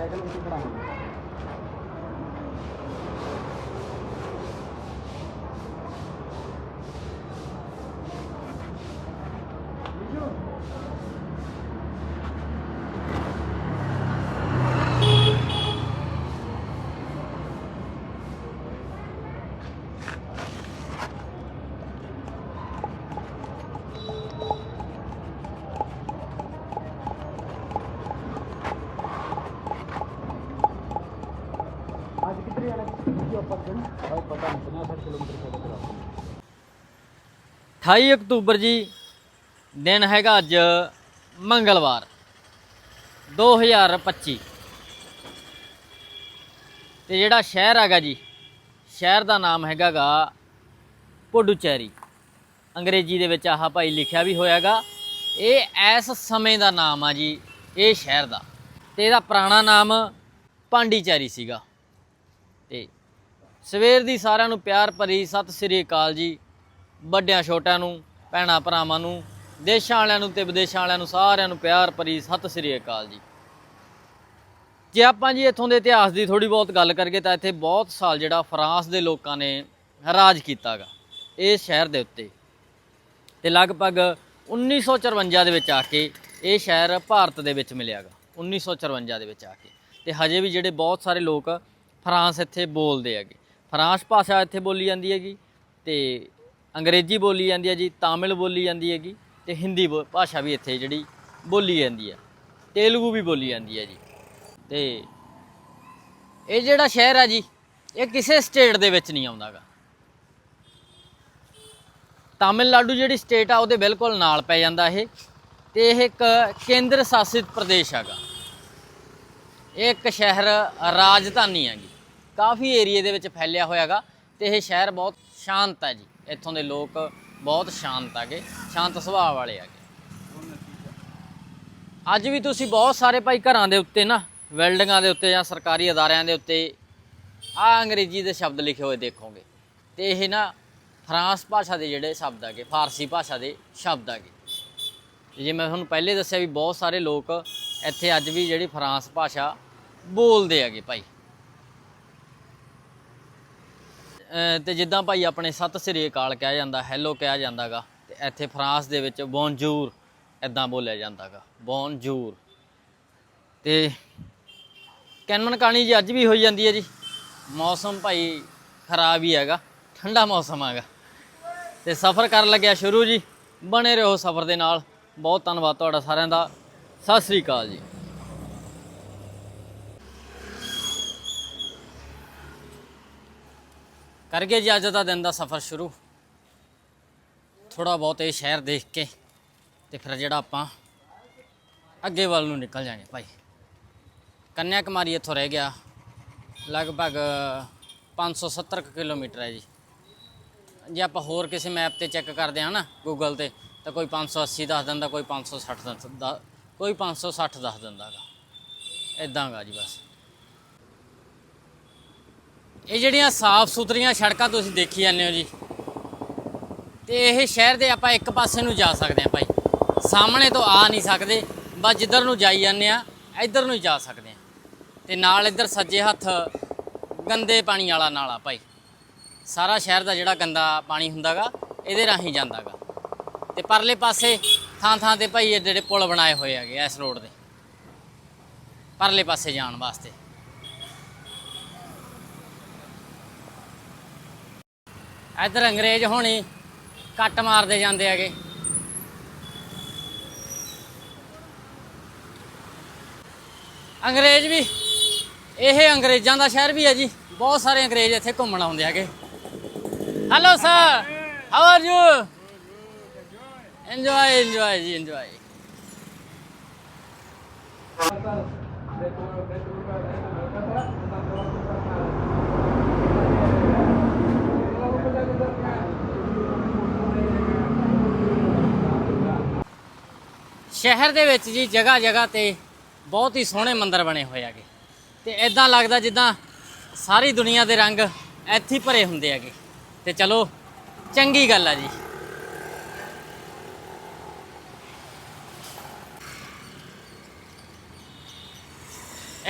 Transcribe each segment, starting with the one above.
Cycle ਉੱਤੇ ਖੜਾਵਾਂਗੇ 28 October ਜੀ, ਦਿਨ ਹੈਗਾ ਅੱਜ ਮੰਗਲਵਾਰ 2025 ਤੇ ਜਿਹੜਾ ਸ਼ਹਿਰ ਹੈਗਾ ਜੀ, ਸ਼ਹਿਰ ਦਾ ਨਾਮ ਹੈਗਾਗਾ ਪੁਡੂਚੇਰੀ। ਅੰਗਰੇਜ਼ੀ ਦੇ ਵਿੱਚ ਆਹ ਭਾਈ ਲਿਖਿਆ ਵੀ ਹੋਇਆਗਾ, ਇਹ ਇਸ ਸਮੇਂ ਦਾ ਨਾਮ ਆ ਜੀ, ਇਹ ਸ਼ਹਿਰ ਦਾ। ਤੇ ਇਹਦਾ ਪੁਰਾਣਾ ਨਾਮ ਪਾਂਡੀਚੇਰੀ ਸੀਗਾ। ਤੇ ਸਵੇਰ ਦੀ ਸਾਰਿਆਂ ਨੂੰ ਪਿਆਰ ਭਰੀ ਸਤਿ ਸ੍ਰੀ ਅਕਾਲ ਜੀ। ਵੱਡਿਆਂ, ਛੋਟਿਆਂ ਨੂੰ, ਭੈਣਾਂ, ਭਰਾਵਾਂ ਨੂੰ, ਦੇਸ਼ਾਂ ਵਾਲਿਆਂ ਨੂੰ ਤੇ ਵਿਦੇਸ਼ਾਂ ਵਾਲਿਆਂ ਨੂੰ ਸਾਰਿਆਂ ਨੂੰ ਪਿਆਰ ਭਰੀ ਸਤਿ ਸ੍ਰੀ ਅਕਾਲ ਜੀ। ਜੇ ਆਪਾਂ ਜੀ ਇੱਥੋਂ ਦੇ ਇਤਿਹਾਸ ਦੀ ਥੋੜੀ ਬਹੁਤ ਗੱਲ ਕਰੀਏ ਤਾਂ ਇੱਥੇ ਬਹੁਤ ਸਾਲ ਜਿਹੜਾ ਫਰਾਂਸ ਦੇ ਲੋਕਾਂ ਨੇ ਰਾਜ ਕੀਤਾਗਾ ਇਸ ਸ਼ਹਿਰ ਦੇ ਉੱਤੇ। ਤੇ ਲਗਭਗ 1954 ਦੇ ਵਿੱਚ ਆ ਕੇ ਇਹ ਸ਼ਹਿਰ ਭਾਰਤ ਦੇ ਵਿੱਚ ਮਿਲਿਆਗਾ 1954 ਦੇ ਵਿੱਚ ਆ ਕੇ। ਤੇ ਹਜੇ ਵੀ ਜਿਹੜੇ ਬਹੁਤ ਸਾਰੇ ਲੋਕ ਫਰਾਂਸ ਇੱਥੇ ਬੋਲਦੇ ਹੈਗੇ। ਫਰਾਂਸ ਭਾਸ਼ਾ ਇੱਥੇ ਬੋਲੀ ਜਾਂਦੀ ਹੈਗੀ ਤੇ ਅੰਗਰੇਜ਼ੀ ਬੋਲੀ ਜਾਂਦੀ ਹੈ ਜੀ, ਤਾਮਿਲ ਬੋਲੀ ਜਾਂਦੀ ਹੈਗੀ ਤੇ ਹਿੰਦੀ ਬੋ- ਭਾਸ਼ਾ ਵੀ ਇੱਥੇ ਜਿਹੜੀ ਬੋਲੀ ਜਾਂਦੀ ਹੈ। ਤੇਲਗੂ ਵੀ ਬੋਲੀ ਜਾਂਦੀ ਹੈ ਜੀ। ਤੇ ਇਹ ਜਿਹੜਾ ਸ਼ਹਿਰ ਹੈ ਜੀ, ਇਹ ਕਿਸੇ ਸਟੇਟ ਦੇ ਵਿੱਚ ਨਹੀਂ ਆਉਂਦਾਗਾ ਤਾਮਿਲਨਾਡੂ ਜਿਹੜੀ ਸਟੇਟ ਆ, ਉਹਦੇ ਬਿਲਕੁਲ ਨਾਲ ਪੈ ਜਾਂਦਾ ਇਹ ਤੇ ਇਹ ਇੱਕ ਕੇਂਦਰ ਸ਼ਾਸਿਤ ਪ੍ਰਦੇਸ਼ ਹੈਗਾ। ਇਹ ਇੱਕ ਸ਼ਹਿਰ ਰਾਜਧਾਨੀ ਹੈਗੀ। ਕਾਫੀ ਏਰੀਏ ਦੇ ਵਿੱਚ ਫੈਲਿਆ ਹੋਇਆਗਾ ਤੇ ਇਹ ਸ਼ਹਿਰ ਬਹੁਤ ਸ਼ਾਂਤ ਹੈ ਜੀ। ਇੱਥੋਂ ਦੇ ਲੋਕ ਬਹੁਤ ਸ਼ਾਂਤ ਹੈਗੇ, ਸ਼ਾਂਤ ਸੁਭਾਅ ਵਾਲੇ ਹੈਗੇ। ਅੱਜ ਵੀ ਤੁਸੀਂ ਬਹੁਤ ਸਾਰੇ ਭਾਈ ਘਰਾਂ ਦੇ ਉੱਤੇ ਨਾ ਬਿਲਡਿੰਗਾਂ ਦੇ ਉੱਤੇ ਜਾਂ ਸਰਕਾਰੀ ਅਦਾਰਿਆਂ ਦੇ ਉੱਤੇ ਆ ਅੰਗਰੇਜ਼ੀ ਦੇ ਸ਼ਬਦ ਲਿਖੇ ਹੋਏ ਦੇਖੋਗੇ। ਤੇ ਇਹ ਨਾ ਫਰਾਂਸ ਭਾਸ਼ਾ ਦੇ ਜਿਹੜੇ ਸ਼ਬਦ ਹੈਗੇ, ਫਾਰਸੀ ਭਾਸ਼ਾ ਦੇ ਸ਼ਬਦ ਹੈਗੇ। ਤੇ ਜੇ ਮੈਂ ਤੁਹਾਨੂੰ ਪਹਿਲੇ ਦੱਸਿਆ ਵੀ ਬਹੁਤ ਸਾਰੇ ਲੋਕ ਇੱਥੇ ਅੱਜ ਵੀ ਜਿਹੜੀ ਫਰਾਂਸ ਭਾਸ਼ਾ ਬੋਲਦੇ ਹੈਗੇ ਭਾਈ। ਤੇ ਜਿੱਦਾਂ ਭਾਈ ਆਪਣੇ ਸਤਿ ਸ੍ਰੀ ਅਕਾਲ ਕਿਹਾ ਜਾਂਦਾ ਹੈਲੋ ਕਿਹਾ ਜਾਂਦਾਗਾ, ਤੇ ਇੱਥੇ ਫਰਾਂਸ ਦੇ ਵਿੱਚ ਬੋਨਜੂਰ ਇਦਾਂ ਬੋਲਿਆ ਜਾਂਦਾਗਾ ਬੋਨਜੂਰ ਤੇ ਕੈਨਮਨ ਕਾਣੀ ਜੀ ਅੱਜ ਵੀ ਹੋਈ ਜਾਂਦੀ ਹੈ ਜੀ। ਮੌਸਮ ਭਾਈ ਖਰਾਬ ਹੀ ਹੈਗਾ, ਠੰਡਾ ਮੌਸਮ ਹੈਗਾ। ਤੇ ਸਫ਼ਰ ਕਰਨ ਲੱਗਿਆ ਸ਼ੁਰੂ ਜੀ, ਬਣੇ ਰਹੋ ਸਫ਼ਰ ਦੇ ਨਾਲ। ਬਹੁਤ ਧੰਨਵਾਦ ਤੁਹਾਡਾ ਸਾਰਿਆਂ ਦਾ। ਸਤਿ ਸ੍ਰੀ ਅਕਾਲ ਜੀ। ਕਰ ਗਏ ਜੀ ਅੱਜ ਦਾ ਦਿਨ ਦਾ ਸਫ਼ਰ ਸ਼ੁਰੂ। ਥੋੜਾ ਬਹੁਤ ਇਹ ਸ਼ਹਿਰ ਦੇਖ ਕੇ ਤੇ ਫਿਰ ਜਿਹੜਾ ਆਪਾਂ ਅੱਗੇ ਵੱਲ ਨੂੰ ਨਿਕਲ ਜਾਾਂਗੇ ਭਾਈ। ਕੰਨਿਆ ਕੁਮਾਰੀ ਇੱਥੋਂ ਰਹਿ ਗਿਆ, ਲਗਭਗ 570 ਕੁ ਕਿਲੋਮੀਟਰ ਹੈ ਜੀ। ਜੇ ਆਪਾਂ ਹੋਰ ਕਿਸੇ ਮੈਪ ਤੇ ਚੈੱਕ ਕਰਦੇ ਹਾਂ ਨਾ ਗੂਗਲ ਤੇ, ਤਾਂ ਕੋਈ 580 ਦੱਸ ਦਿੰਦਾ, ਕੋਈ 560 ਦੱਸਦਾ ਕੋਈ 560 ਦੱਸ ਦਿੰਦਾ ਗਾ। ਇਦਾਂ ਗਾ ਜੀ ਬਸ। ਇਹ ਜਿਹੜੀਆਂ ਸਾਫ਼ ਸੁਥਰੀਆਂ ਸੜਕਾਂ ਤੁਸੀਂ ਦੇਖੀ ਜਾਂਦੇ ਹੋ ਜੀ, ਤੇ ਇਹ ਸ਼ਹਿਰ ਦੇ ਆਪਾਂ ਇੱਕ ਪਾਸੇ ਨੂੰ ਜਾ ਸਕਦੇ ਹਾਂ ਭਾਈ। ਸਾਹਮਣੇ ਤੋਂ ਆ ਨਹੀਂ ਸਕਦੇ, ਬਸ ਜਿੱਧਰ ਨੂੰ ਜਾਈ ਜਾਂਦੇ ਆ ਇੱਧਰ ਨੂੰ ਹੀ ਜਾ ਸਕਦੇ ਆ ਤੇ ਨਾਲ ਇੱਧਰ ਸੱਜੇ ਹੱਥ ਗੰਦੇ ਪਾਣੀ ਵਾਲਾ ਨਾਲਾ ਭਾਈ। ਸਾਰਾ ਸ਼ਹਿਰ ਦਾ ਜਿਹੜਾ ਗੰਦਾ ਪਾਣੀ ਹੁੰਦਾਗਾ, ਇਹਦੇ ਰਾਹੀਂ ਜਾਂਦਾਗਾ। ਤੇ ਪਰਲੇ ਪਾਸੇ ਥਾਂ ਥਾਂ ਤੇ ਭਾਈ ਇਹ ਜਿਹੜੇ ਪੁਲ ਬਣਾਏ ਹੋਏ ਹੈਗੇ ਇਸ ਰੋਡ ਦੇ ਪਰਲੇ ਪਾਸੇ ਜਾਣ ਵਾਸਤੇ। ਇੱਧਰ ਅੰਗਰੇਜ਼ ਹੋਣੀ ਕੱਟ ਮਾਰਦੇ ਜਾਂਦੇ ਹੈਗੇ। ਅੰਗਰੇਜ਼ ਵੀ, ਇਹ ਅੰਗਰੇਜ਼ਾਂ ਦਾ ਸ਼ਹਿਰ ਵੀ ਹੈ ਜੀ। ਬਹੁਤ ਸਾਰੇ ਅੰਗਰੇਜ਼ ਇੱਥੇ ਘੁੰਮਣ ਆਉਂਦੇ ਹੈਗੇ। Hello sir how are you enjoy enjoy ਜੀ ਇੰਜੋਏ ਸ਼ਹਿਰ ਦੇ ਵਿੱਚ ਜੀ ਜਗ੍ਹਾ ਜਗ੍ਹਾ ਤੇ ਬਹੁਤ ਹੀ ਸੋਹਣੇ ਮੰਦਰ ਬਣੇ ਹੋਏ ਹੈਗੇ। ਤੇ ਇਦਾਂ ਲੱਗਦਾ ਜਿੱਦਾਂ ਸਾਰੀ ਦੁਨੀਆ ਦੇ ਰੰਗ ਇੱਥੇ ਭਰੇ ਹੁੰਦੇ ਹੈਗੇ। ਤੇ ਚਲੋ, ਚੰਗੀ ਗੱਲ ਆ ਜੀ।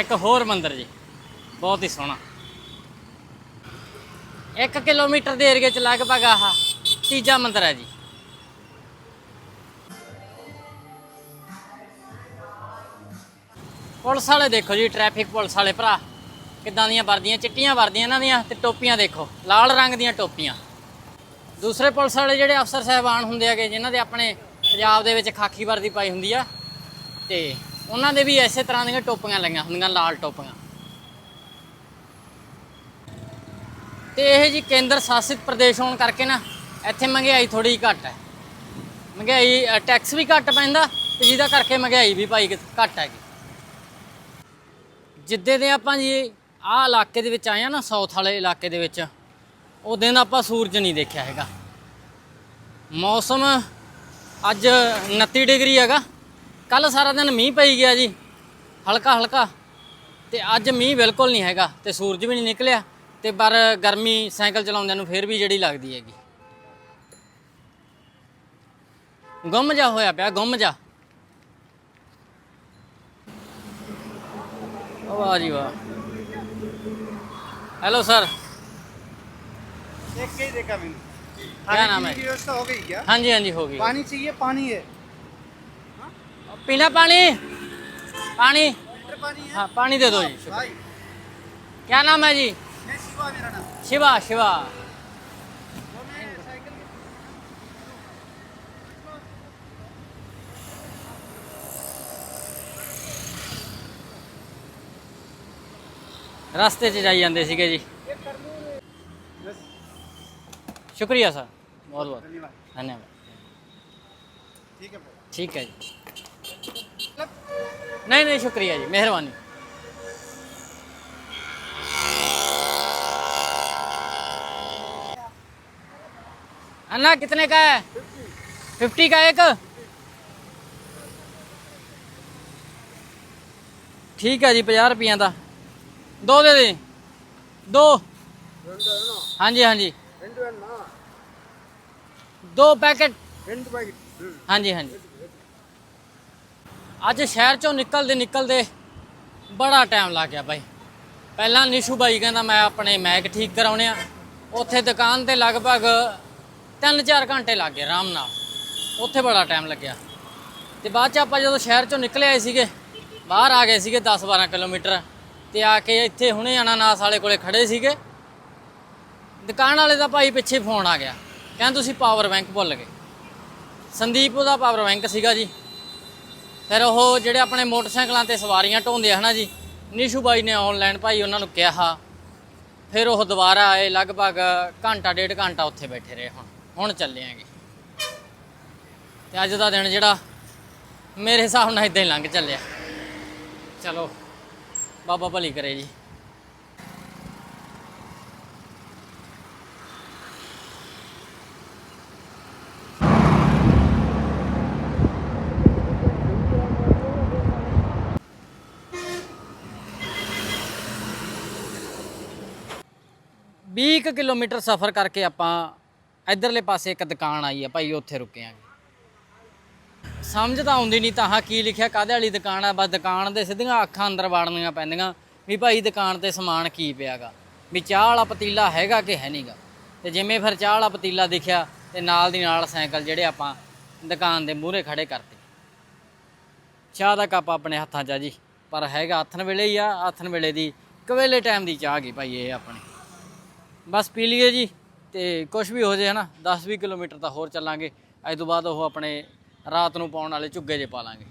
ਇੱਕ ਹੋਰ ਮੰਦਿਰ ਜੀ, ਬਹੁਤ ਹੀ ਸੋਹਣਾ। 1 ਕਿਲੋਮੀਟਰ ਦੇ ਏਰੀਏ ਚ ਲਗਭਗ ਆਹ ਤੀਜਾ ਮੰਦਿਰ ਹੈ ਜੀ। ਪੁਲਿਸ ਵਾਲੇ ਦੇਖੋ ਜੀ ਟ੍ਰੈਫਿਕ ਪੁਲਿਸ ਵਾਲੇ ਭਰਾ। ਕਿੱਦਾਂ ਦੀਆਂ ਵਰਦੀਆਂ, ਚਿੱਟੀਆਂ ਵਰਦੀਆਂ ਇਹਨਾਂ ਦੀਆਂ ਤੇ ਟੋਪੀਆਂ ਦੇਖੋ, ਲਾਲ ਰੰਗ ਦੀਆਂ ਟੋਪੀਆਂ। ਦੂਸਰੇ ਪੁਲਿਸ ਵਾਲੇ ਜਿਹੜੇ ਅਫਸਰ ਸਾਹਿਬਾਨ ਹੁੰਦੇ ਹੈਗੇ, ਜਿਨ੍ਹਾਂ ਦੇ ਆਪਣੇ ਪੰਜਾਬ ਦੇ ਵਿੱਚ ਖਾਕੀ ਵਰਦੀ ਪਾਈ ਹੁੰਦੀ ਆ, ਤੇ ਉਹਨਾਂ ਦੇ ਵੀ ਐਸੇ ਤਰ੍ਹਾਂ ਦੀਆਂ ਟੋਪੀਆਂ ਲਾਈਆਂ ਹੁੰਦੀਆਂ, ਲਾਲ ਟੋਪੀਆਂ। ਤੇ ਇਹ ਜੀ ਕੇਂਦਰ ਸ਼ਾਸਿਤ ਪ੍ਰਦੇਸ਼ ਹੋਣ ਕਰਕੇ ਨਾ, ਇੱਥੇ ਮਹਿੰਗਾਈ ਥੋੜੀ ਘੱਟ ਹੈ। ਮਹਿੰਗਾਈ ਟੈਕਸ ਵੀ ਘੱਟ ਪੈਂਦਾ, ਤੇ ਜਿਹਦਾ ਕਰਕੇ ਮਹਿੰਗਾਈ ਵੀ ਭਾਈ ਘੱਟ ਹੈਗੀ। ਜਿੱਦੇ ਦੇ ਆਪਾਂ ਜੀ ਆਹ ਇਲਾਕੇ ਦੇ ਵਿੱਚ ਆਏ ਆ ਨਾ ਸਾਊਥ ਵਾਲੇ ਇਲਾਕੇ ਦੇ ਵਿੱਚ ਉਹ ਦਿਨ ਆਪਾਂ ਸੂਰਜ ਨਹੀਂ ਦੇਖਿਆ ਹੈਗਾ। ਮੌਸਮ ਅੱਜ 29 ਡਿਗਰੀ ਹੈਗਾ। ਕੱਲ ਸਾਰਾ ਦਿਨ ਮੀਂਹ ਪਈ ਗਿਆ ਜੀ, ਹਲਕਾ ਹਲਕਾ, ਤੇ ਅੱਜ ਮੀਂਹ ਬਿਲਕੁਲ ਨਹੀਂ ਹੈਗਾ, ਤੇ ਸੂਰਜ ਵੀ ਨਹੀਂ ਨਿਕਲਿਆ, ਤੇ ਪਰ ਗਰਮੀ ਸਾਈਕਲ ਚਲਾਉਂਦਿਆਂ ਨੂੰ ਫੇਰ ਵੀ ਜਿਹੜੀ ਲੱਗਦੀ ਹੈਗੀ। ਗੁੰਮ ਜਾ ਹੋਇਆ ਪਿਆ, ਗੁੰਮ ਜਾ। ਵਾਹ ਜੀ ਵਾਹ हेलो सर देख के ही देखा मैंने क्या नाम है? की व्यवस्था हो गई क्या हाँ जी हाँ जी हो गई पानी चाहिए पानी है पीना पानी पानी फिल्टर पानी है हाँ पानी दे दो जी शुक्रिया। भाई क्या नाम है जी मैं शिवा मेरा नाम शिवा शिवा ਰਸਤੇ 'ਚ ਜਾਈ ਜਾਂਦੇ ਸੀਗੇ ਜੀ बस ਸ਼ੁਕਰੀਆ ਸਰ ਬਹੁਤ ਬਹੁਤ धन्यवाद ਧੰਨਵਾਦ ठीक है भाई ਠੀਕ ਹੈ ਜੀ नहीं नहीं शुक्रिया जी मेहरबानी अन्ना कितने का है फिफ्टी का एक ठीक है जी 50 रुपया ਦਾ ਦੋ ਦੇ ਦੇ ਦੋ ਹਾਂਜੀ ਹਾਂਜੀ రెండు అన్నా ਦੋ ਪੈਕੇਟ రెండు ప్యాకెట్ ਹਾਂਜੀ ਹਾਂਜੀ ਅੱਜ ਸ਼ਹਿਰ ਚੋਂ ਨਿਕਲਦੇ ਨਿਕਲਦੇ ਬੜਾ ਟਾਈਮ ਲੱਗ ਗਿਆ ਬਾਈ ਪਹਿਲਾਂ ਨਿਸ਼ੂ ਬਾਈ ਕਹਿੰਦਾ ਮੈਂ ਆਪਣੇ ਮੈਕ ਠੀਕ ਕਰਾਉਣੇ ਆ ਉੱਥੇ ਦੁਕਾਨ ਤੇ ਲਗਭਗ 3-4 ਘੰਟੇ ਲੱਗ ਗਏ ਆਰਾਮ ਨਾਲ ਉੱਥੇ ਬੜਾ ਟਾਈਮ ਲੱਗਿਆ ਤੇ ਬਾਅਦ ਚ ਆਪਾਂ ਜਦੋਂ ਸ਼ਹਿਰ ਚੋਂ ਨਿਕਲੇ ਆਏ ਸੀਗੇ ਬਾਹਰ ਆ ਗਏ ਸੀਗੇ 10-12 ਕਿਲੋਮੀਟਰ ਤੇ ਆ ਕੇ ਇੱਥੇ ਹੁਣੇ ਅਨਾਨਾਸ ਵਾਲੇ ਕੋਲੇ ਖੜੇ ਸੀਗੇ। ਦੁਕਾਨ ਵਾਲੇ ਦਾ ਭਾਈ ਪਿੱਛੇ ਫੋਨ ਆ ਗਿਆ। ਕਹਿੰਦਾ, ਤੁਸੀਂ ਪਾਵਰ ਬੈਂਕ ਭੁੱਲ ਗਏ। ਸੰਦੀਪ ਉਹਦਾ ਪਾਵਰ ਬੈਂਕ ਸੀਗਾ ਜੀ। ਫਿਰ ਉਹ ਜਿਹੜੇ ਆਪਣੇ ਮੋਟਰਸਾਈਕਲਾਂ ਤੇ ਸਵਾਰੀਆਂ ਢੋਂਦੇ ਆ ਹਨਾ ਜੀ, ਨਿਸ਼ੂ ਬਾਈ ਨੇ ਆਨਲਾਈਨ ਭਾਈ ਉਹਨਾਂ ਨੂੰ ਕਿਹਾ। ਫਿਰ ਉਹ ਦੁਬਾਰਾ ਆਏ, ਲਗਭਗ ਘੰਟਾ, ਡੇਢ ਘੰਟਾ ਉੱਥੇ ਬੈਠੇ ਰਹੇ ਹੁਣ। ਹੁਣ ਚੱਲੇ ਆਂਗੇ। ਤੇ ਅੱਜ ਦਾ ਦਿਨ ਜਿਹੜਾ ਮੇਰੇ ਹਿਸਾਬ ਨਾਲ ਇਦਾਂ ਹੀ ਲੰਘ ਚੱਲਿਆ। ਚਲੋ। ਬਾਬਾ ਭਲੀ ਕਰੇ ਜੀ। ਵੀਹ ਕੁ ਕਿਲੋਮੀਟਰ ਸਫ਼ਰ ਕਰਕੇ ਆਪਾਂ ਇਧਰਲੇ ਪਾਸੇ ਇੱਕ ਦੁਕਾਨ ਆਈ ਆ, ਭਾਈ ਉੱਥੇ ਰੁਕੇ ਆਂਗੇ ਸਮਝ ਤਾਂ ਆਉਂਦੀ ਨਹੀਂ ਤਾਂ ਹਾਂ ਕੀ ਲਿਖਿਆ, ਕਾਹਦੇ ਵਾਲੀ ਦੁਕਾਨ ਆ? ਬਸ ਦੁਕਾਨ ਦੇ ਸਿੱਧੀਆਂ ਅੱਖਾਂ ਅੰਦਰ ਵਾੜਨੀਆਂ ਪੈਂਦੀਆਂ ਵੀ ਭਾਈ ਦੁਕਾਨ ਤੇ ਸਮਾਨ ਕੀ ਪਿਆਗਾ? ਵੀ ਚਾਹ ਵਾਲਾ ਪਤੀਲਾ ਹੈਗਾ ਕਿ ਹੈ ਨਹੀਂਗਾ ਤੇ ਜਿਵੇਂ ਫਿਰ ਚਾਹ ਵਾਲਾ ਪਤੀਲਾ ਦਿਖਿਆ ਤੇ ਨਾਲ ਦੀ ਨਾਲ ਸਾਈਕਲ ਜਿਹੜੇ ਆਪਾਂ ਦੁਕਾਨ ਦੇ ਮੂਹਰੇ ਖੜੇ ਕਰਤੇ। ਚਾਹ ਦਾ ਕੱਪ ਆਪਣੇ ਹੱਥਾਂ 'ਚ ਆ ਜੀ, ਪਰ ਹੈਗਾ ਹੱਥਨ ਵੇਲੇ ਹੀ ਆ ਹੱਥਨ ਵੇਲੇ ਦੀ ਕਵੇਲੇ ਟਾਈਮ ਦੀ ਚਾਹ ਗਈ ਭਾਈ ਇਹ ਆਪਣੀ। ਬਸ ਪੀ ਲਈਏ ਜੀ ਤੇ ਕੁਝ ਵੀ ਹੋ ਜੇ ਹਨਾ 10-20 ਕਿਲੋਮੀਟਰ ਤਾਂ ਹੋਰ ਚੱਲਾਂਗੇ ਅੱਜ ਤੋਂ ਬਾਅਦ ਉਹ ਆਪਣੇ ਰਾਤ ਨੂੰ ਪਾਉਣ ਵਾਲੇ ਝੁੱਗੇ ਜੇ ਪਾ ਲਾਂਗੇ।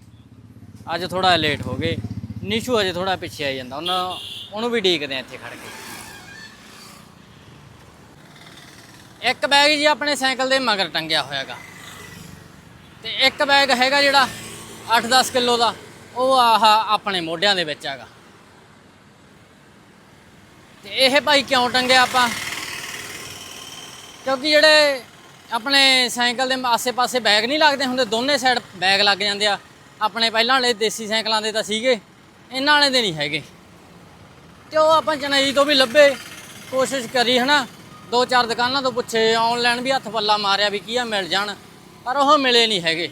ਅੱਜ ਥੋੜਾ ਲੇਟ ਹੋ ਗਏ। ਨਿਸ਼ੂ ਅਜੇ ਥੋੜਾ ਪਿੱਛੇ ਆ ਜਾਂਦਾ। ਉਹਨਾਂ, ਉਹਨੂੰ ਵੀ ਡੀਕਦੇ ਆ ਇੱਥੇ ਖੜ ਕੇ। ਇੱਕ ਬੈਗ ਜੀ ਆਪਣੇ ਸਾਈਕਲ ਦੇ ਮਗਰ ਟੰਗਿਆ ਹੋਇਆਗਾ। ਤੇ ਇੱਕ ਬੈਗ ਹੈਗਾ ਜਿਹੜਾ 8-10 ਕਿਲੋ ਦਾ, ਉਹ ਆਹ ਆਪਣੇ ਮੋਢਿਆਂ ਦੇ ਵਿੱਚ ਹੈਗਾ। ਤੇ ਇਹ ਭਾਈ ਕਿਉਂ ਟੰਗਿਆ ਆਪਾਂ? ਕਿਉਂਕਿ ਜਿਹੜੇ ਆਪਣੇ ਸਾਈਕਲ ਦੇ ਆਸੇ-ਪਾਸੇ ਬੈਗ ਨਹੀਂ ਲੱਗਦੇ ਹੁੰਦੇ, ਦੋਨੇ ਸਾਈਡ ਬੈਗ ਲੱਗ ਜਾਂਦੇ ਆ। ਆਪਣੇ ਪਹਿਲਾਂ ਵਾਲੇ ਦੇਸੀ ਸਾਈਕਲਾਂ ਦੇ ਤਾਂ ਸੀਗੇ, ਇਹਨਾਂ ਵਾਲੇ ਦੇ ਨਹੀਂ ਹੈਗੇ। ਤੇ ਉਹ ਆਪਾਂ ਚਨਈ ਤੋਂ ਵੀ ਲੱਭੇ, ਕੋਸ਼ਿਸ਼ ਕਰੀ ਹਨਾ ਦੋ ਚਾਰ ਦੁਕਾਨਾਂ ਤੋਂ ਪੁੱਛੇ ਆਨਲਾਈਨ ਵੀ ਹੱਥ ਪੱਲਾ ਮਾਰਿਆ ਵੀ ਕੀ ਆ, ਮਿਲ ਜਾਣ, ਪਰ ਉਹ ਮਿਲੇ ਨਹੀਂ ਹੈਗੇ।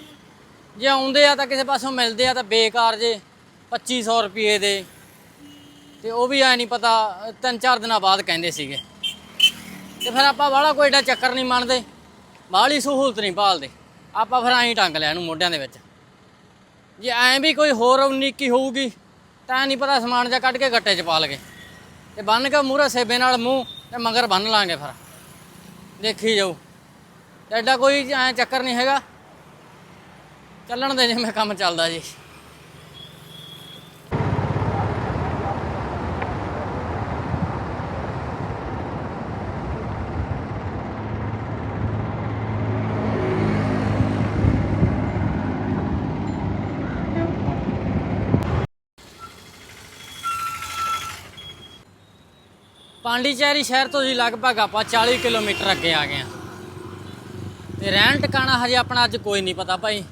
ਜੇ ਆਉਂਦੇ ਆ ਤਾਂ ਕਿਸੇ ਪਾਸੋਂ ਮਿਲਦੇ ਆ ਤਾਂ ਬੇਕਾਰ ਜੇ 2500 ਰੁਪਏ ਦੇ। ਤੇ ਉਹ ਵੀ ਐ ਨਹੀਂ ਪਤਾ ਤਿੰਨ ਚਾਰ ਦਿਨਾਂ ਬਾਅਦ ਕਹਿੰਦੇ ਸੀਗੇ। ਤੇ ਫਿਰ ਆਪਾਂ ਵਾਲਾ ਕੋਈ ਏਡਾ ਚੱਕਰ ਨਹੀਂ ਮੰਨਦੇ। ਬਾਹਲੀ ਸਹੂਲਤ ਨਹੀਂ ਭਾਲਦੇ। ਆਪਾਂ ਫਿਰ ਐਂ ਟੰਗ ਲਿਆ ਇਹਨੂੰ ਮੋਢਿਆਂ ਦੇ ਵਿੱਚ। ਜੇ ਐਂ ਵੀ ਕੋਈ ਹੋਰ ਉਨੀਕੀ ਹੋਊਗੀ, ਤਾਂ ਨਹੀਂ ਪਤਾ ਸਮਾਨ ਜਾਂ ਕੱਢ ਕੇ ਗੱਟੇ 'ਚ ਪਾ ਲਗੇ। ਤੇ ਬੰਨ ਕੇ ਮੂਹਰੇ ਸੇਬੇ ਨਾਲ ਮੂੰਹ ਤੇ ਮਗਰ ਬੰਨ ਲਾਂਗੇ ਫਿਰ। ਦੇਖੀ ਜਾਊ। ਐਡਾ ਕੋਈ ਐਂ ਚੱਕਰ ਨਹੀਂ ਹੈਗਾ। ਚੱਲਣ ਦੇ ਜਿਵੇਂ ਕੰਮ ਚੱਲਦਾ ਜੀ। ਪਾਂਡੀਚੇਰੀ ਸ਼ਹਿਰ ਤੋਂ ਜੀ ਲਗਭਗ ਆਪਾਂ 40 ਕਿਲੋਮੀਟਰ ਅੱਗੇ ਆ ਗਏ ਆ ਤੇ ਰਹਿਣ ਟਿਕਾਣਾ ਹਜੇ ਆਪਣਾ ਅੱਜ ਕੋਈ ਨਹੀਂ ਪਤਾ ਭਾਈ।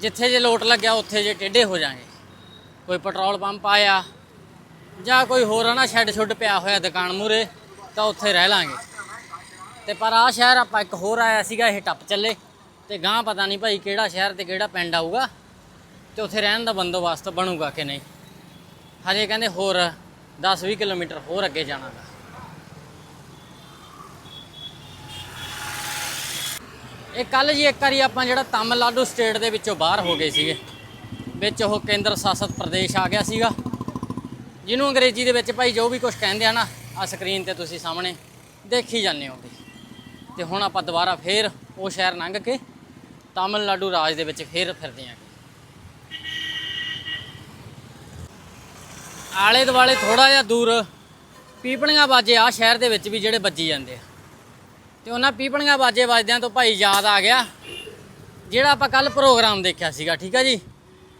ਜਿੱਥੇ ਜੇ ਲੋਟ ਲੱਗਿਆ ਉੱਥੇ ਜੇ ਟੇਢੇ ਹੋ ਜਾਾਂਗੇ। ਕੋਈ ਪੈਟਰੋਲ ਪੰਪ ਆਇਆ, ਜਾਂ ਕੋਈ ਹੋਰ ਨਾ ਸ਼ੈੱਡ ਛੁੱਡ ਪਿਆ ਹੋਇਆ ਦੁਕਾਨ ਮੂਰੇ ਤਾਂ ਉੱਥੇ ਰਹਿ ਲਾਂਗੇ। ਤੇ ਪਰ ਆ ਸ਼ਹਿਰ ਆਪਾਂ ਇੱਕ ਹੋਰ ਆਇਆ ਸੀਗਾ, ਇਹ ਟੱਪ ਚੱਲੇ। ਤੇ ਗਾਂ ਪਤਾ ਨਹੀਂ ਭਾਈ ਕਿਹੜਾ ਸ਼ਹਿਰ ਤੇ ਕਿਹੜਾ ਪਿੰਡ ਆਊਗਾ, ਤੇ ਉੱਥੇ ਰਹਿਣ ਦਾ ਬੰਦੋਬਸਤ ਬਣੂਗਾ ਕਿ ਨਹੀਂ। ਹਜੇ ਕਹਿੰਦੇ ਹੋਰ 10-20 ਕਿਲੋਮੀਟਰ ਹੋਰ ਅੱਗੇ ਜਾਣਾ ਗਾ ਇਹ ਕੱਲ ਜੀ ਇੱਕ ਵਾਰੀ ਆਪਾਂ ਜਿਹੜਾ ਤਾਮਿਲਨਾਡੂ ਸਟੇਟ ਦੇ ਵਿੱਚੋਂ ਬਾਹਰ ਹੋ ਗਏ ਸੀਗੇ। ਵਿੱਚ ਉਹ ਕੇਂਦਰ ਸ਼ਾਸਤ ਪ੍ਰਦੇਸ਼ ਆ ਗਿਆ ਸੀਗਾ। ਜਿਹਨੂੰ ਅੰਗਰੇਜ਼ੀ ਦੇ ਵਿੱਚ ਭਾਈ ਜੋ ਵੀ ਕੁਝ ਕਹਿੰਦੇ ਆ ਨਾ ਆ ਸਕਰੀਨ ਤੇ ਤੁਸੀਂ ਸਾਹਮਣੇ ਦੇਖੀ ਜਾਂਦੇ ਹੋਗੇ। ਤੇ ਹੁਣ ਆਪਾਂ ਦੁਬਾਰਾ ਫੇਰ ਉਹ ਸ਼ਹਿਰ ਲੰਘ ਕੇ ਤਾਮਿਲਨਾਡੂ ਰਾਜ ਦੇ ਵਿੱਚ ਫੇਰ ਫਿਰਦੇ ਆਂ ਆਲੇ ਦੁਆਲੇ ਥੋੜਾ ਜਿਹਾ ਦੂਰ ਪੀਪਣੀਆਂ ਬਾਜੇ ਆ ਸ਼ਹਿਰ ਦੇ ਵਿੱਚ ਵੀ ਜਿਹੜੇ ਵੱਜੀ ਜਾਂਦੇ ਆ। ਤੇ ਉਹਨਾਂ ਪੀਪਣੀਆਂ ਬਾਜੇ ਵੱਜਦਿਆਂ ਤੋਂ ਭਾਈ ਯਾਦ ਆ ਗਿਆ, ਜਿਹੜਾ ਆਪਾਂ ਕੱਲ ਪ੍ਰੋਗਰਾਮ ਦੇਖਿਆ ਸੀਗਾ, ਠੀਕ ਆ ਜੀ?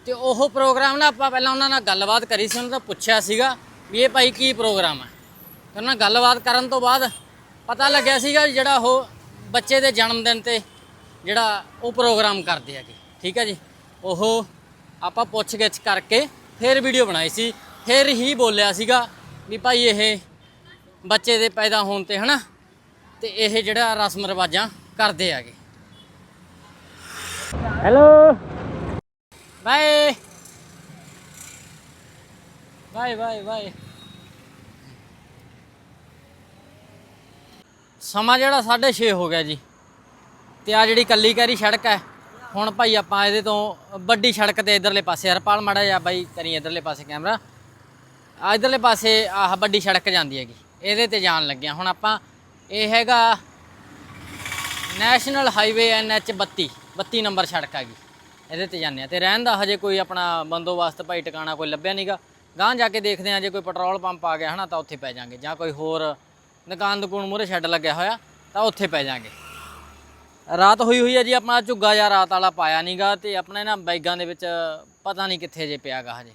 ਤੇ ਉਹ ਪ੍ਰੋਗਰਾਮ ਨਾ ਆਪਾਂ ਪਹਿਲਾਂ ਉਹਨਾਂ ਨਾਲ ਗੱਲਬਾਤ ਕਰੀ ਸੀ, ਉਹਨਾਂ ਤੋਂ ਪੁੱਛਿਆ ਸੀਗਾ ਵੀ ਇਹ ਭਾਈ ਕੀ ਪ੍ਰੋਗਰਾਮ ਹੈ ਤੇ ਉਹਨਾਂ ਨਾਲ ਗੱਲਬਾਤ ਕਰਨ ਤੋਂ ਬਾਅਦ ਪਤਾ ਲੱਗਿਆ ਸੀਗਾ ਜਿਹੜਾ ਉਹ ਬੱਚੇ ਦੇ ਜਨਮ ਦਿਨ ਤੇ ਜਿਹੜਾ ਉਹ ਪ੍ਰੋਗਰਾਮ ਕਰਦੇ ਹੈਗੇ, ਠੀਕ ਹੈ ਜੀ? ਉਹ ਆਪਾਂ ਪੁੱਛ ਗਿੱਛ ਕਰਕੇ ਫਿਰ ਵੀਡੀਓ ਬਣਾਈ ਸੀ। ਫਿਰ ਹੀ ਬੋਲਿਆ ਸੀਗਾ ਵੀ ਭਾਈ ਇਹ ਬੱਚੇ ਦੇ ਪੈਦਾ ਹੋਣ ਤੇ ਹਨਾ ਤੇ ਇਹ ਜਿਹੜਾ ਰਸਮ ਰਿਵਾਜਾਂ ਕਰਦੇ ਹੈਗੇ। Hello bye. Bye bye bye. ਸਮਾਂ ਜਿਹੜਾ 6:30 ਹੋ ਗਿਆ ਜੀ ਤੇ ਆ ਜਿਹੜੀ ਕੱਲੀ ਕੈਰੀ ਸੜਕ ਹੈ ਹੁਣ ਭਾਈ ਆਪਾਂ ਇਹਦੇ ਤੋਂ ਵੱਡੀ ਸੜਕ ਤੇ ਇਧਰਲੇ ਪਾਸੇ ਹਰਪਾਲ ਮਾੜਾ ਜਿਹਾ ਬਾਈ ਕਰੀ ਇਧਰਲੇ ਪਾਸੇ ਕੈਮਰਾ। ਇਧਰਲੇ ਪਾਸੇ ਆਹ ਵੱਡੀ ਸੜਕ ਜਾਂਦੀ ਹੈਗੀ, ਇਹਦੇ ਤੇ ਜਾਣ ਲੱਗਿਆ। ਹੁਣ ਆਪਾਂ ਇਹ ਹੈਗਾ ਨੈਸ਼ਨਲ ਹਾਈਵੇ ਐਨਐਚ 32 32 ਨੰਬਰ ਸੜਕ ਹੈਗੀ, ਇਹਦੇ ਤੇ ਜਾਂਦੇ ਆ ਤੇ ਰਹਿਣ ਦਾ ਹਜੇ ਕੋਈ ਆਪਣਾ ਬੰਦੋਬਸਤ ਭਾਈ ਟਿਕਾਣਾ ਕੋਈ ਲੱਭਿਆ ਨਹੀਂਗਾ ਗਾਂਹ ਜਾ ਕੇ ਦੇਖਦੇ ਆ ਜੇ ਕੋਈ ਪੈਟਰੋਲ ਪੰਪ ਆ ਗਿਆ ਹਨਾ, ਤਾਂ ਉੱਥੇ ਪੈ ਜਾਾਂਗੇ। ਜਾਂ ਕੋਈ ਹੋਰ ਦੁਕਾਨ ਦੁਕਾਨ ਮੂਹਰੇ ਸ਼ੈੱਡ ਲੱਗਿਆ ਹੋਇਆ, ਤਾਂ ਉੱਥੇ ਪੈ ਜਾਾਂਗੇ। ਰਾਤ ਹੋਈ ਹੋਈ ਹੈ ਜੀ ਆਪਣਾ ਝੁੱਗਾ ਜਾਂ ਰਾਤ ਵਾਲਾ ਪਾਇਆ ਨਹੀਂਗਾ ਤੇ ਆਪਣੇ ਨਾ ਬੈਗਾਂ ਦੇ ਵਿੱਚ ਪਤਾ ਨਹੀਂ ਕਿੱਥੇ ਜੇ ਪਿਆਗਾ ਹਜੇ।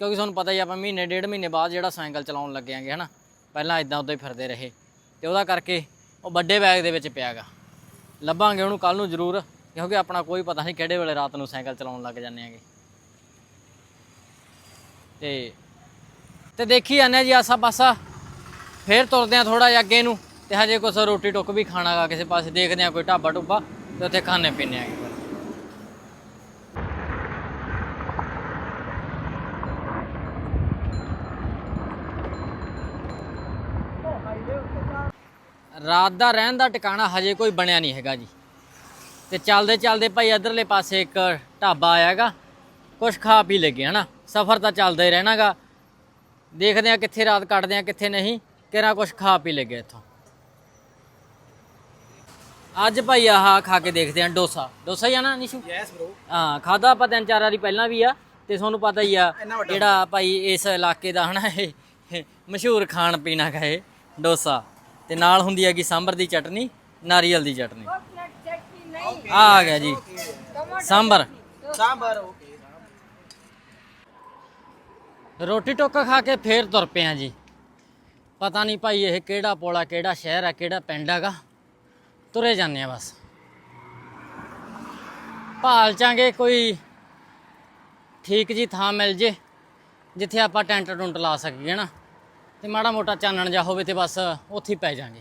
ਕਿਉਂਕਿ ਤੁਹਾਨੂੰ ਪਤਾ ਹੀ ਆ, ਆਪਾਂ ਮਹੀਨੇ, ਡੇਢ ਮਹੀਨੇ ਬਾਅਦ ਜਿਹੜਾ ਸਾਈਕਲ ਚਲਾਉਣ ਲੱਗਿਆਂਗੇ ਹਨਾ? ਪਹਿਲਾਂ ਇਦਾਂ ਉਦਾਂ ਹੀ ਫਿਰਦੇ ਰਹੇ। ਤੇ ਉਹਦਾ ਕਰਕੇ ਉਹ ਵੱਡੇ ਬੈਗ ਦੇ ਵਿੱਚ ਪਿਆਗਾ ਲੱਭਾਂਗੇ ਉਹਨੂੰ ਕੱਲ ਨੂੰ ਜ਼ਰੂਰ, ਕਿਉਂਕਿ ਆਪਣਾ ਕੋਈ ਪਤਾ ਨਹੀਂ ਕਿਹੜੇ ਵੇਲੇ ਰਾਤ ਨੂੰ ਸਾਈਕਲ ਚਲਾਉਣ ਲੱਗ ਜਾਂਦੇ ਆਂਗੇ। ਤੇ ਤੇ ਦੇਖੀ ਜਾਂਦੇ ਆ ਜੀ ਆਸਾ ਪਾਸਾ ਫੇਰ ਤੁਰਦੇ ਆ ਥੋੜਾ ਜਿਹਾ ਅੱਗੇ ਨੂੰ, ਤੇ ਹਜੇ ਕੁਛ ਰੋਟੀ ਟੁੱਕ ਵੀ ਖਾਣਾਗਾ ਕਿਸੇ ਪਾਸੇ, ਦੇਖਦੇ ਆ ਕੋਈ ਢਾਬਾ ਟੁੱਬਾ ਤੇ ਉੱਥੇ ਖਾਣੇ ਪੀਣੇ ਆਗੇ ਫਿਰ ਰਾਤ ਦਾ ਰਹਿਣ ਦਾ ਟਿਕਾਣਾ ਹਜੇ ਕੋਈ ਬਣਿਆ ਨਹੀਂ ਹੈਗਾ ਜੀ। ਤੇ ਚੱਲਦੇ ਚੱਲਦੇ ਭਾਈ ਇਧਰਲੇ ਪਾਸੇ ਇੱਕ ਢਾਬਾ ਆਇਆਗਾ। ਕੁਛ ਖਾ ਪੀ ਲੱਗੇ ਹਨਾ? ਸਫ਼ਰ ਤਾਂ ਚੱਲਦਾ ਹੀ ਰਹਿਣਾਗਾ। ਦੇਖਦੇ ਆ ਕਿੱਥੇ ਰਾਤ ਕੱਟਦੇ ਆ ਕਿੱਥੇ ਨਹੀਂ। ਕਿਹੜਾ ਕੁਛ ਖਾ ਪੀ ਲੱਗੇ ਇੱਥੋਂ। ਅੱਜ ਭਾਈ ਆਹ ਖਾ ਕੇ ਦੇਖਦੇ ਆ ਡੋਸਾ। ਡੋਸਾ ਹੀ ਆ ਨਾ ਨਿਸ਼ੂ? ਯੈਸ ਬ్రో ਹਾਂ ਖਾਦਾ ਆਪਾਂ ਤਿੰਨ ਚਾਰ ਵਾਰੀ ਪਹਿਲਾਂ ਵੀ ਆ। ਤੇ ਤੁਹਾਨੂੰ ਪਤਾ ਹੀ ਆ ਜਿਹੜਾ ਭਾਈ ਇਸ ਇਲਾਕੇ ਦਾ ਹਨਾ ਇਹ ਮਸ਼ਹੂਰ ਖਾਣ ਪੀਣਾ ਕਾ ਇਹ ਡੋਸਾ। ਤੇ ਨਾਲ ਹੁੰਦੀ ਹੈਗੀ ਸਾਂਬਰ ਦੀ ਚਟਨੀ ਨਾਰੀਅਲ ਦੀ ਚਟਨੀ। ਆ ਆ ਗਿਆ ਜੀ। ਸਾਂਬਰ। ਸਾਂਬਰ ਓਕੇ ਰੋਟੀ ਟੋਕਾ ਖਾ ਕੇ ਫੇਰ ਤੁਰ ਪਏ ਆ ਜੀ। ਪਤਾ ਨਹੀਂ ਭਾਈ ਇਹ ਕਿਹੜਾ ਪੋਲਾ ਕਿਹੜਾ ਸ਼ਹਿਰ ਆ ਕਿਹੜਾ ਪਿੰਡ ਹੈਗਾ। ਤੁਰੇ ਜਾਂਦੇ ਆ ਬਸ। ਭਾਲ ਚਾਂਗੇ ਕੋਈ ਠੀਕ ਜੀ ਥਾਂ ਮਿਲ ਜੇ ਜਿੱਥੇ ਆਪਾਂ ਟੈਂਟ ਟੁੰਟ ਲਾ ਸਕੀਏ ਨਾ। ਤੇ ਮਾੜਾ ਮੋਟਾ ਚਾਨਣ ਜਾ ਹੋਵੇ ਤੇ ਬਸ ਉੱਥੇ ਹੀ ਪੈ ਜਾਾਂਗੇ।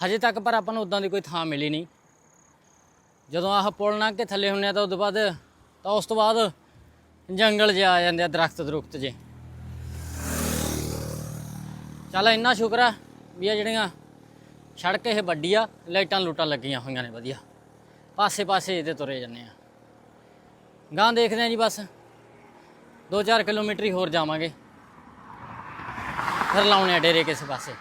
ਹਜੇ ਤੱਕ ਪਰ ਆਪਾਂ ਨੂੰ ਉਦਾਂ ਦੀ ਕੋਈ ਥਾਂ ਮਿਲੀ ਨਹੀਂ। ਜਦੋਂ ਆਹ ਪੁਲ ਲੰਘ ਕੇ ਥੱਲੇ ਹੁੰਨੇ ਆ ਤਾਂ ਉਦੋਂ ਬਾਅਦ ਤਾਂ ਉਸ ਤੋਂ ਬਾਅਦ ਜੰਗਲ 'ਚ ਆ ਜਾਂਦੇ ਆ, ਦਰਖਤ ਦਰੁਖਤ ਜੇ। ਚੱਲ ਇੰਨਾ ਸ਼ੁਕਰ ਆ ਵੀ ਆ ਜਿਹੜੀਆਂ ਸੜਕ ਇਹ ਵੱਡੀ ਆ, ਲਾਈਟਾਂ ਲੂਟਾਂ ਲੱਗੀਆਂ ਹੋਈਆਂ ਨੇ ਵਧੀਆ। ਪਾਸੇ ਪਾਸੇ ਇਹਦੇ ਤੁਰੇ ਜੰਨੇ ਆ। ਗਾਂ ਦੇਖਦੇ ਆ ਜੀ ਬਸ। 2-4 ਕਿਲੋਮੀਟਰ ਹੀ ਹੋਰ ਜਾਵਾਂਗੇ। ਫਿਰ ਲਾਉਣੇ ਆ ਡੇਰੇ ਕਿਸੇ ਪਾਸੇ।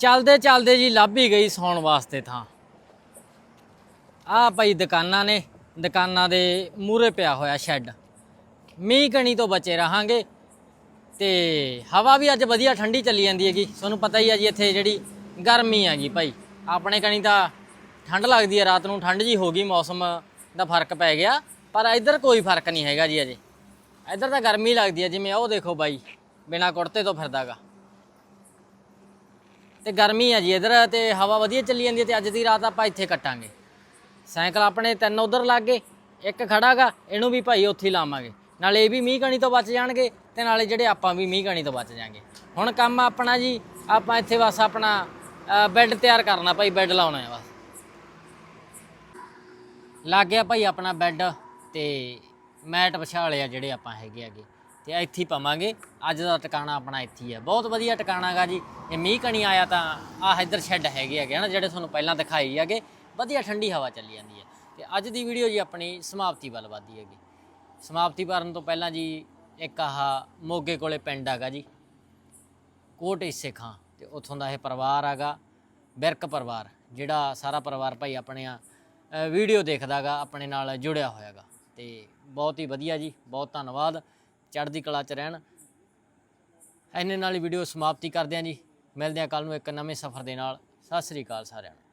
ਚੱਲਦੇ ਚੱਲਦੇ ਜੀ ਲੱਭ ਹੀ ਗਈ ਸੌਣ ਵਾਸਤੇ ਥਾਂ। ਆਹ ਭਾਈ ਦੁਕਾਨਾਂ ਨੇ, ਦੁਕਾਨਾਂ ਦੇ ਮੂਹਰੇ ਪਿਆ ਹੋਇਆ ਸ਼ੈੱਡ। ਮੀਂਹ ਕਣੀ ਤੋਂ ਬਚੇ ਰਹਾਂਗੇ ਤੇ ਹਵਾ ਵੀ ਅੱਜ ਵਧੀਆ ਠੰਡੀ ਚੱਲੀ ਜਾਂਦੀ ਹੈਗੀ। ਤੁਹਾਨੂੰ ਪਤਾ ਹੀ ਆ ਜੀ ਇੱਥੇ ਜਿਹੜੀ ਗਰਮੀ ਹੈਗੀ ਭਾਈ। ਆਪਣੇ ਕਣੀ ਤਾਂ ਠੰਡ ਲੱਗਦੀ ਹੈ ਰਾਤ ਨੂੰ ਠੰਡ ਜੀ ਹੋ ਗਈ, ਮੌਸਮ ਦਾ ਫ਼ਰਕ ਪੈ ਗਿਆ। ਪਰ ਇੱਧਰ ਕੋਈ ਫ਼ਰਕ ਨਹੀਂ ਹੈਗਾ ਜੀ ਅਜੇ। ਇੱਧਰ ਤਾਂ ਗਰਮੀ ਲੱਗਦੀ ਹੈ ਜਿਵੇਂ ਉਹ ਦੇਖੋ ਬਾਈ ਬਿਨਾ ਕੁੜਤੇ ਤੋਂ ਫਿਰਦਾਗਾ। ਤੇ ਗਰਮੀ ਆ ਜੀ ਇਧਰ, ਤੇ ਹਵਾ ਵਧੀਆ ਚੱਲੀ ਜਾਂਦੀ ਹੈ ਤੇ ਅੱਜ ਦੀ ਰਾਤ ਆਪਾਂ ਇੱਥੇ ਕੱਟਾਂਗੇ। ਸਾਈਕਲ ਆਪਣੇ ਤਿੰਨ ਉਧਰ ਲੱਗ ਗਏ, ਇੱਕ ਖੜਾਗਾ ਇਹਨੂੰ ਵੀ ਭਾਈ ਉੱਥੇ ਹੀ ਲਾਵਾਂਗੇ। ਨਾਲੇ ਇਹ ਵੀ ਮੀਂਹ ਕਣੀ ਤੋਂ ਬਚ ਜਾਣਗੇ ਤੇ ਨਾਲੇ ਜਿਹੜੇ ਆਪਾਂ ਵੀ ਮੀਂਹ ਕਣੀ ਤੋਂ ਬਚ ਜਾਾਂਗੇ। ਹੁਣ ਕੰਮ ਆਪਣਾ ਜੀ, ਆਪਾਂ ਇੱਥੇ ਬਸ ਆਪਣਾ ਬੈੱਡ ਤਿਆਰ ਕਰਨਾ ਭਾਈ, ਬੈੱਡ ਲਾਉਣਾ ਹੈ ਬਸ। ਲੱਗ ਗਿਆ ਭਾਈ ਆਪਣਾ ਬੈੱਡ ਤੇ ਮੈਟ ਵਿਛਾ ਲਿਆ ਜਿਹੜੇ ਆਪਾਂ ਹੈਗੇ ਹੈਗੇ। ਤੇ ਇੱਥੇ ਹੀ ਪਾਵਾਂਗੇ। ਅੱਜ ਦਾ ਟਿਕਾਣਾ ਆਪਣਾ ਇੱਥੇ ਹੀ ਹੈ ਬਹੁਤ ਵਧੀਆ ਟਿਕਾਣਾ ਗਾ ਜੀ। ਇਹ ਮੀਂਹ ਕਣੀ ਆਇਆ ਤਾਂ ਆਹ ਇੱਧਰ ਸ਼ੈੱਡ ਹੈਗੇ ਹੈਗੇ ਨਾ ਜਿਹੜੇ ਤੁਹਾਨੂੰ ਪਹਿਲਾਂ ਦਿਖਾਈ ਹੈਗੇ। ਵਧੀਆ ਠੰਡੀ ਹਵਾ ਚੱਲੀ ਜਾਂਦੀ ਹੈ। ਤੇ ਅੱਜ ਦੀ ਵੀਡੀਓ ਜੀ ਆਪਣੀ ਸਮਾਪਤੀ ਵੱਲ ਵੱਧਦੀ ਹੈਗੀ। ਸਮਾਪਤੀ ਕਰਨ ਤੋਂ ਪਹਿਲਾਂ ਜੀ ਇੱਕ ਆਹ ਮੋਗੇ ਕੋਲੇ ਪਿੰਡ ਹੈਗਾ ਜੀ। ਕੋਟ ਇਸੇ ਖਾਂ। ਤੇ ਉੱਥੋਂ ਦਾ ਇਹ ਪਰਿਵਾਰ ਹੈਗਾ। ਬਿਰਕ ਪਰਿਵਾਰ ਜਿਹੜਾ ਸਾਰਾ ਪਰਿਵਾਰ ਭਾਈ ਆਪਣੇ ਆ ਅ, ਵੀਡੀਓ ਦੇਖਦਾਗਾ ਆਪਣੇ ਨਾਲ ਜੁੜਿਆ ਹੋਇਆਗਾ ਤੇ ਬਹੁਤ ਹੀ ਵਧੀਆ ਜੀ। ਬਹੁਤ ਧੰਨਵਾਦ। ਚੜ੍ਹਦੀ ਕਲਾ ਚ ਰਹਿਣ। ਇੰਨੇ ਨਾਲ ਹੀ ਵੀਡੀਓ ਸਮਾਪਤੀ ਕਰਦੇ ਹਾਂ ਜੀ। ਮਿਲਦੇ ਹਾਂ ਕੱਲ ਨੂੰ ਇੱਕ ਨਵੇਂ ਸਫ਼ਰ ਦੇ ਨਾਲ। ਸਤਿ ਸ੍ਰੀ ਅਕਾਲ ਸਾਰਿਆਂ ਨੂੰ।